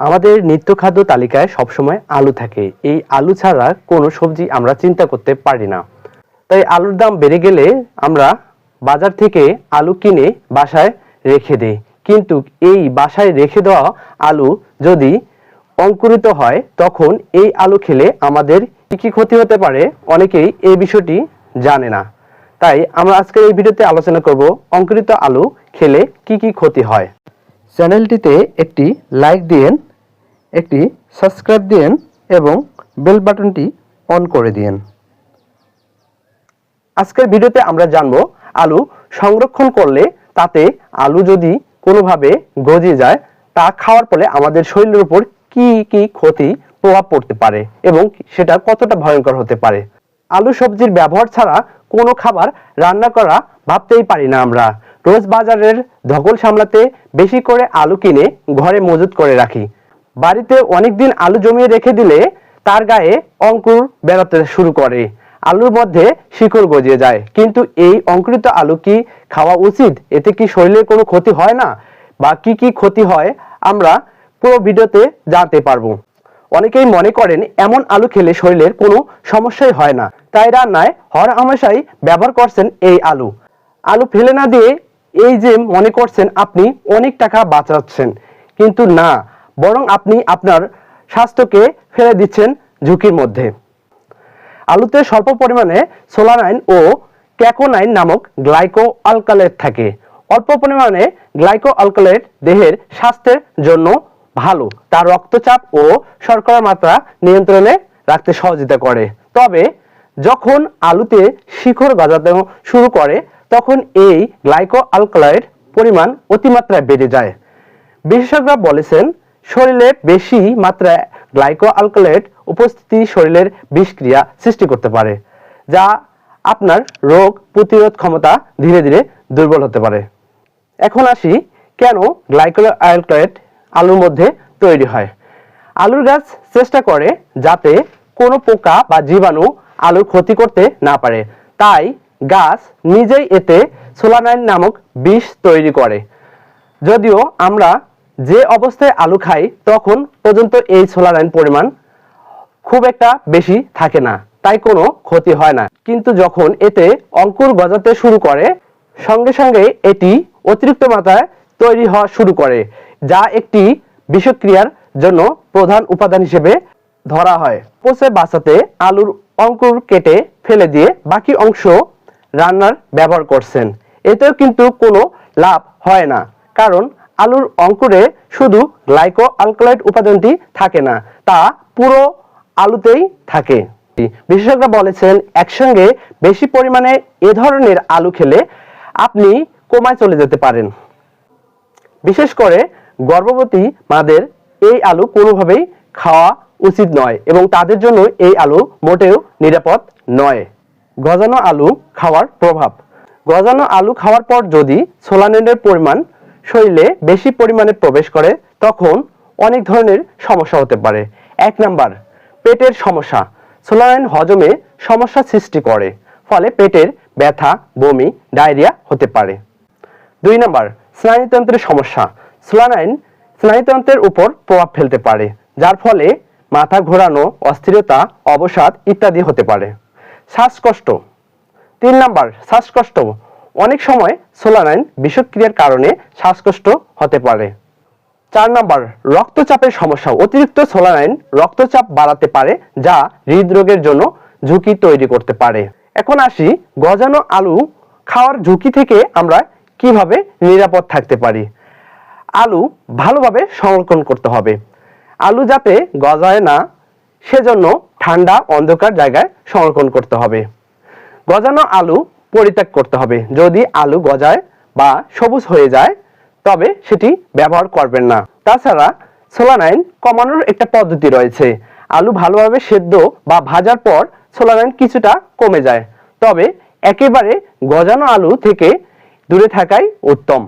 আমাদের নিত্য খাদ্য তালিকায় সবসময় আলু থাকে। এই আলু ছাড়া কোনো সবজি আমরা চিন্তা করতে পারি না। তাই আলুর দাম বেড়ে গেলে আমরা বাজার থেকে আলু কিনে বাসায় রেখে দিই। কিন্তু এই বাসায় রেখে দেওয়া আলু যদি অঙ্কুরিত হয়, তখন এই আলু খেলে আমাদের কি কি ক্ষতি হতে পারে অনেকেই এই বিষয়টি জানে না। তাই আমরা আজকের এই ভিডিওতে আলোচনা করব অঙ্কুরিত আলু খেলে কি কি ক্ষতি হয়। চ্যানেলটিতে একটি লাইক দিন একটি সাবস্ক্রাইব দিন এবং বেল বাটনটি অন করে দিন আজকের ভিডিওতে আমরা জানব আলু সংরক্ষণ করলে তাতে আলু যদি কোনোভাবে গজে যায়, তা খাওয়ার ফলে আমাদের শরীরের উপর কি কি ক্ষতি প্রভাব পড়তে পারে এবং সেটা কতটা ভয়ঙ্কর হতে পারে? আলু সবজির ব্যবহার ছাড়া কোনো খাবার রান্না করা ভাবতেই পারি না আমরা। রোজ বাজারের ধকল সামলাতে বেশি করে আলু কিনে ঘরে মজুত করে রাখি। বাড়িতে অনেকদিন আলু জমিয়ে রেখে দিলে তার গায়ে অঙ্কুর বেরোতে শুরু করে। আলুর মধ্যে শিকড় গজিয়ে যায়। কিন্তু এই অঙ্কুরিত আলু কি খাওয়া উচিত? এতে কি শরীরের কোনো ক্ষতি হয় না? বা কি কি ক্ষতি হয়? আমরা পুরো ভিডিওতে জানতে পারব। অনেকেই মনে করেন এমন আলু খেলে শরীরের কোনো সমস্যাই হয় না। তাই রান্নায় হর হামেশাই ব্যবহার করছেন এই আলু। আলু ফেলে না দিয়ে এই যে মনে করছেন আপনি অনেক টাকা বাঁচাচ্ছেন। কিন্তু না বরং আপনি আপনার স্বাস্থ্যকে ফেলে দিচ্ছেন ঝুঁকির মধ্যে। আলুতে স্বল্প পরিমাণে সোলানাইন ও ক্যাকোনাইন নামক গ্লাইকো আলকালেট থাকে। অল্প পরিমাণে গ্লাইকো আলকালেট দেহের স্বাস্থ্যের জন্য ভালো। তার রক্তচাপ ও শর্করার মাত্রা নিয়ন্ত্রণে রাখতে সহযোগিতা করে। তবে যখন আলুতে শিখর গজাতে শুরু করে, তখন এই গ্লাইকো আলকালাইড পরিমাণ অতিমাত্রায় বেড়ে যায়। বিশেষজ্ঞরা বলেছেন শরীরে বেশি মাত্রায় গ্লাইকো আলকালেট উপস্থিতি শরীরের বিষক্রিয়া সৃষ্টি করতে পারে, যা আপনার রোগ প্রতিরোধ ক্ষমতা ধীরে ধীরে দুর্বল হতে পারে। এখন আসি, কেন গ্লাইকো আলকালেট আলুর মধ্যে তৈরি হয়? আলুর গাছ চেষ্টা করে যাতে কোনো পোকা বা জীবাণু আলুর ক্ষতি করতে না পারে। তাই গাছ নিজেই এতে সোলানাইন নামক বিষ তৈরি করে। যদিও আমরা যে অবস্থায় আলু খাই, তখন পর্যন্ত এই সোলারাইন পরিমাণ খুব একটা বেশি থাকে না, তাই কোনো ক্ষতি হয় না। কিন্তু যখন এতে অঙ্কুর গজাতে শুরু করে, সঙ্গে সঙ্গে এটি অতিরিক্ত মাত্রায় তৈরি হওয়া শুরু করে, যা একটি বিষক্রিয়ার জন্য প্রধান উপাদান হিসেবে ধরা হয়। পচে বাঁচাতে আলুর অঙ্কুর কেটে ফেলে দিয়ে বাকি অংশ রান্নার ব্যবহার করছেন। এতেও কিন্তু কোনো লাভ হয় না, কারণ আলুর অঙ্কুরে শুধু গ্লাইকো আলকালাইড উপাদানটি থাকে না, তা পুরো আলুতেই থাকে। বিশেষজ্ঞরা বলেছেন, একসঙ্গে বেশি পরিমাণে এ ধরনের আলু খেলে আপনি কোমায় চলে যেতে পারেন। বিশেষ করে গর্ভবতী মাদের এই আলু কোনোভাবেই খাওয়া উচিত নয় এবং তাদের জন্য এই আলু মোটেও নিরাপদ নয়। গজানো আলু খাওয়ার প্রভাব। গজানো আলু খাওয়ার পর যদি সোলানিনের পরিমাণ শরীরে বেশি পরিমাণে প্রবেশ করে, তখন অনেক ধরনের সমস্যা হতে পারে। এক নাম্বার, পেটের সমস্যা। সোলানাইন হজমে সমস্যা সৃষ্টি করে, ফলে পেটের ব্যথা, বমি, ডায়রিয়া হতে পারে। দুই নাম্বার, স্নায়ুতন্ত্রের সমস্যা। সোলানাইন স্নায়ুতন্ত্রের উপর প্রভাব ফেলতে পারে, যার ফলে মাথা ঘোরানো, অস্থিরতা, অবসাদ ইত্যাদি হতে পারে। শ্বাসকষ্ট। তিন নাম্বার, শ্বাসকষ্ট। অনেক সময় সোলানাইন বিষক্রিয়ার কারণে শ্বাসকষ্ট হতে পারে। চার নাম্বার, রক্তচাপের সমস্যা। অতিরিক্ত সোলানাইন রক্তচাপ বাড়াতে পারে, যা হৃদরোগের জন্য ঝুঁকি তৈরি করতে পারে। এখন আসি, গজানো আলু খাওয়ার ঝুঁকি থেকে আমরা কীভাবে নিরাপদ থাকতে পারি? আলু ভালোভাবে সংরক্ষণ করতে হবে। আলু যাতে গজায় না, সেজন্য ঠান্ডা, অন্ধকার জায়গায় সংরক্ষণ করতে হবে। গজানো আলু পরিত্যাগ করতে হবে। যদি আলু গজায় বা সবুজ হয়ে যায়, তবে সেটি ব্যবহার করবেন না। তাছাড়া সোলানাইন কমানোর একটা পদ্ধতি রয়েছে। আলু ভালোভাবে সেদ্ধ বা ভাজার পর সোলানাইন কিছুটা কমে যায়, তবে একেবারে গজানো আলু থেকে দূরে থাকাই উত্তম।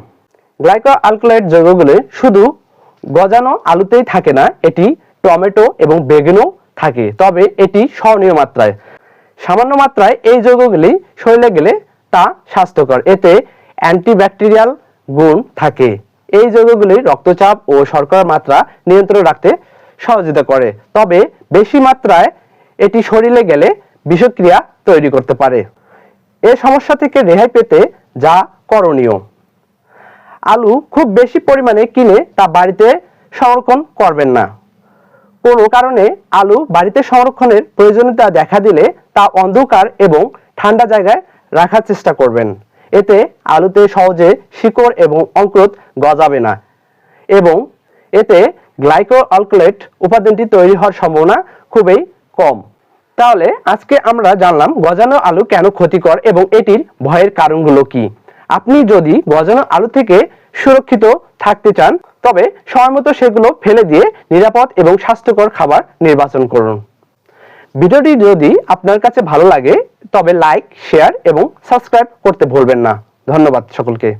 গ্লাইকো আলকোলাইড যৌগগুলো শুধু গজানো আলুতেই থাকে না, এটি টমেটো এবং বেগুনও থাকে, তবে এটি সহনীয় মাত্রায়। সামান্য মাত্রায় এই যৌগগুলি শরীরে গেলে তা স্বাস্থ্যকর। এতে অ্যান্টিব্যাকটেরিয়াল গুণ থাকে। এই যৌগগুলি রক্তচাপ ও শর্করার মাত্রা নিয়ন্ত্রণ রাখতে সহযোগিতা করে। তবে বেশি মাত্রায় এটি শরীরে গেলে বিষক্রিয়া তৈরি করতে পারে। এ সমস্যা থেকে রেহাই পেতে যা করণীয়। আলু খুব বেশি পরিমাণে কিনে তা বাড়িতে সংরক্ষণ করবেন না। কোনো কারণে আলু বাড়িতে সংরক্ষণের প্রয়োজনীয়তা দেখা দিলে তা অন্ধকার এবং ঠান্ডা জায়গায় রাখার চেষ্টা করবেন। এতে আলুতে সহজে শিকড় এবং অঙ্কুরোদ গজাবে না এবং এতে গ্লাইকো অ্যালকোলেট উপাদানটি তৈরি হওয়ার সম্ভাবনা খুবই কম। তাহলে আজকে আমরা জানলাম গজানো আলু কেন ক্ষতিকর এবং এটির ভয়ের কারণগুলো কি। আপনি যদি গজানো আলু থেকে সুরক্ষিত থাকতে চান তবে সময় মতো সেগুলো ফেলে দিয়ে নিরাপদ এবং স্বাস্থ্যকর খাবার নির্বাচন করুন। ভিডিওটি যদি আপনার কাছে ভালো লাগে, তবে লাইক, শেয়ার এবং সাবস্ক্রাইব করতে ভুলবেন না। ধন্যবাদ সকলকে।